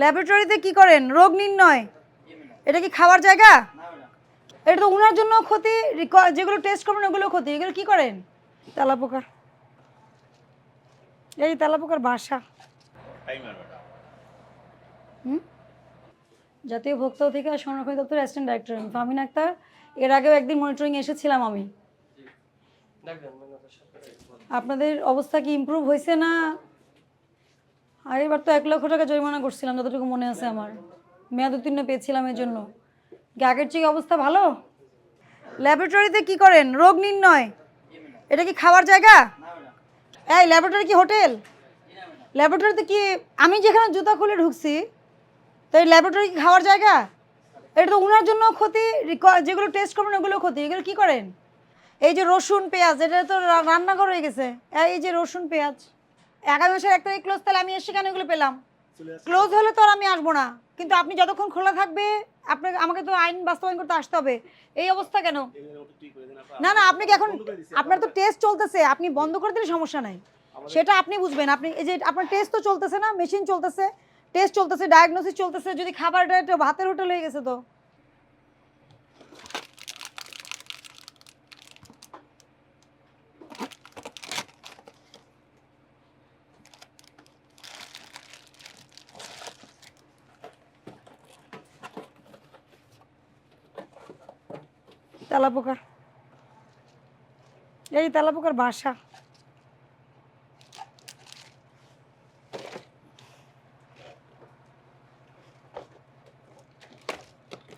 ল্যাবরেটরিতে কি করেন? রোগ নির্ণয়। এটা কি খাওয়ার জায়গা? এটা তো ওনার জন্য ক্ষতি যেগুলো টেস্ট করবেন ওগুলো ক্ষতি। এগুলো কি করেন? তেলাপোকা। এই তেলাপোকার বাসা। জাতীয় ভোক্তা অধিকার সংরক্ষণ দপ্তর অ্যাসিস্ট্যান্ট ডাইরেক্টর আমি ফাহমিন আক্তার। এর আগেও একদিন মনিটরিং এসেছিলাম আমি। আপনাদের অবস্থা কি ইমপ্রুভ হয়েছে না আগেরবার তো এক লক্ষ টাকা জরিমানা করছিলাম, যতটুকু মনে আছে আমার। মেয়াদ উত্তীর্ণ পেয়েছিলাম এর জন্য। আগের চেয়ে অবস্থা ভালো? ল্যাবরেটরিতে কি করেন? রোগ নির্ণয়। এটা কি খাওয়ার জায়গা? এই ল্যাবরেটরি কি হোটেল ল্যাবরেটরিতে কি, আমি যেখানে জুতা খুলে ঢুকছি, তো এই ল্যাবরেটরি কি খাওয়ার জায়গা? এটা তো ওনার জন্য ক্ষতি যেগুলো টেস্ট করবেন ওগুলো ক্ষতি। এগুলো কি করেন? এই যে রসুন, পেঁয়াজ, এটা তো রান্নাঘর হয়ে গেছে। এই যে রসুন, পেঁয়াজ। মাসের এক তারিখ ক্লোজ তাহলে আমি এসে কেন এগুলো পেলাম? ক্লোজ হলে তো আর আমি আসব না। কিন্তু আপনি যতক্ষণ খোলা থাকবে আপনাকে আমাকে তো আইন বাস্তবায়ন করতে আসতে হবে। এই অবস্থা কেন? না না আপনি কি এখন আপনার তো টেস্ট চলতেছে। আপনি বন্ধ করে দিলে সমস্যা নাই। সেটা আপনি বুঝবেন। আপনি এই যে আপনার টেস্ট তো চলতেছে না মেশিন চলতেছে। টেস্ট চলতেছে ডায়াগনোসিস চলতেছে। যদি একটা ভাতের হোটেল হয়ে গেছে তো। তেলাপোকা এই তেলাপোকার বাসা।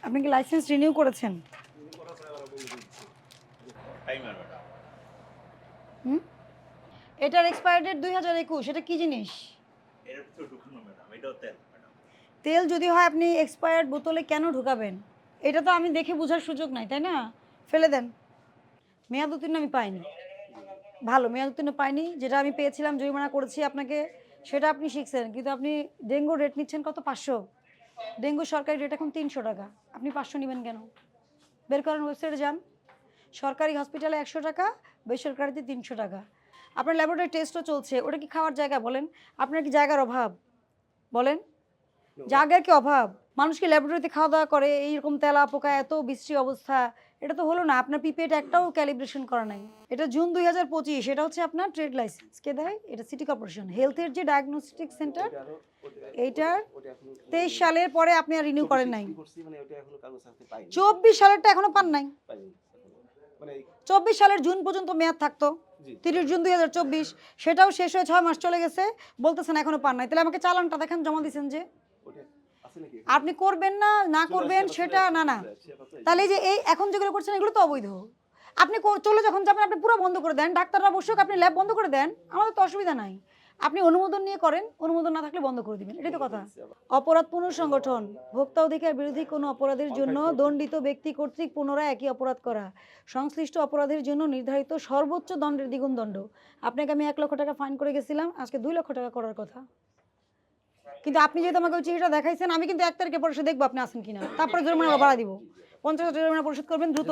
আপনি কি লাইসেন্স রিনিউ করেছেন? হুম? এটার এক্সপায়ার ডেট দুই হাজার একুশ এটা কি জিনিস? তেল যদি হয় আপনি এক্সপায়ার্ড বোতলে কেন ঢুকাবেন? এটা তো আমি দেখে বোঝার সুযোগ নাই, তাই না? ফেলে দেন। মেয়াদ উত্তীর্ণ আমি পাইনি। ভালো মেয়াদ উত্তীর্ণ পাইনি। যেটা আমি পেয়েছিলাম, জরিমানা করেছি আপনাকে, সেটা আপনি শিখছেন। কিন্তু আপনি ডেঙ্গু রেট নিচ্ছেন কত? পাঁচশো। ডেঙ্গু সরকারি রেট এখন তিনশো টাকা। আপনি পাঁচশো নেবেন কেন? বের করেন ওয়েবসাইটে যান। সরকারি হসপিটালে একশো টাকা, বেসরকারিতে তিনশো টাকা। আপনার ল্যাবরেটরি টেস্টও চলছে। ওটা কি খাওয়ার জায়গা বলেন? আপনার কি জায়গার অভাব? বলেন। জায়গার কি অভাব? মানুষ কি ল্যাবরেটরিতে খাওয়া দাওয়া করে এইরকম তেলা পোকা এত বিশ্রী অবস্থা এটা তো হলো না। আপনার পিপিএড একটাও ক্যালিব্রেশন করা নাই। এটা জুন দুই হাজার পঁচিশ এটা হচ্ছে আপনার ট্রেড লাইসেন্স কে দেয়? এটা সিটি কর্পোরেশন হেলথের যে ডায়াগনস্টিক সেন্টার এইটার তেইশ সালের পরে আপনি আর রিনিউ করেন নাই। চব্বিশ সালেরটা এখনও পান নাই। মানে চব্বিশ সালের জুন পর্যন্ত মেয়াদ থাকতো। তিরিশ জুন দুই হাজার চব্বিশ সেটাও শেষ হয়ে ছয় মাস চলে গেছে। বলতেছেন এখনও পান নাই। তাহলে আমাকে চালানটা দেখেন জমা দিয়েছেন যে। আপনি করবেন না না করবেন সেটা না না। তাহলে যে এই এখন যেগুলো করছেন এগুলো তো অবৈধ। আপনি চলে যখন যাবেন আপনি পুরো বন্ধ করে দেন ডাক্তাররা বসুক আপনি ল্যাব বন্ধ করে দেন আমাদের তো অসুবিধা নাই। আপনি অনুমোদন নিয়ে করেন অনুমোদন না থাকলে বন্ধ করে দিবেন এটাই তো কথা। অপরাধ পুনঃসংগঠন ভোক্তা অধিকার বিরোধী কোনো অপরাধের জন্য দণ্ডিত ব্যক্তি কর্তৃক পুনরায় একই অপরাধ করা। সংশ্লিষ্ট অপরাধের জন্য নির্ধারিত সর্বোচ্চ দণ্ডের দ্বিগুণ দণ্ড। আপনাকে আমি এক লক্ষ টাকা ফাইন করে গেছিলাম আজকে দুই লক্ষ টাকা করার কথা। কিন্তু আপনি যেহেতু আমাকে ওই চিঠিটা দেখাইছেন, আমি কিন্তু এক তারিখে পরিশোধ দেখব আপনি আসেন কিনা। তারপরে জরিমানা ভাড়া দিব। পঞ্চাশ হাজার জরিমানা পরিশোধ করবেন দ্রুত।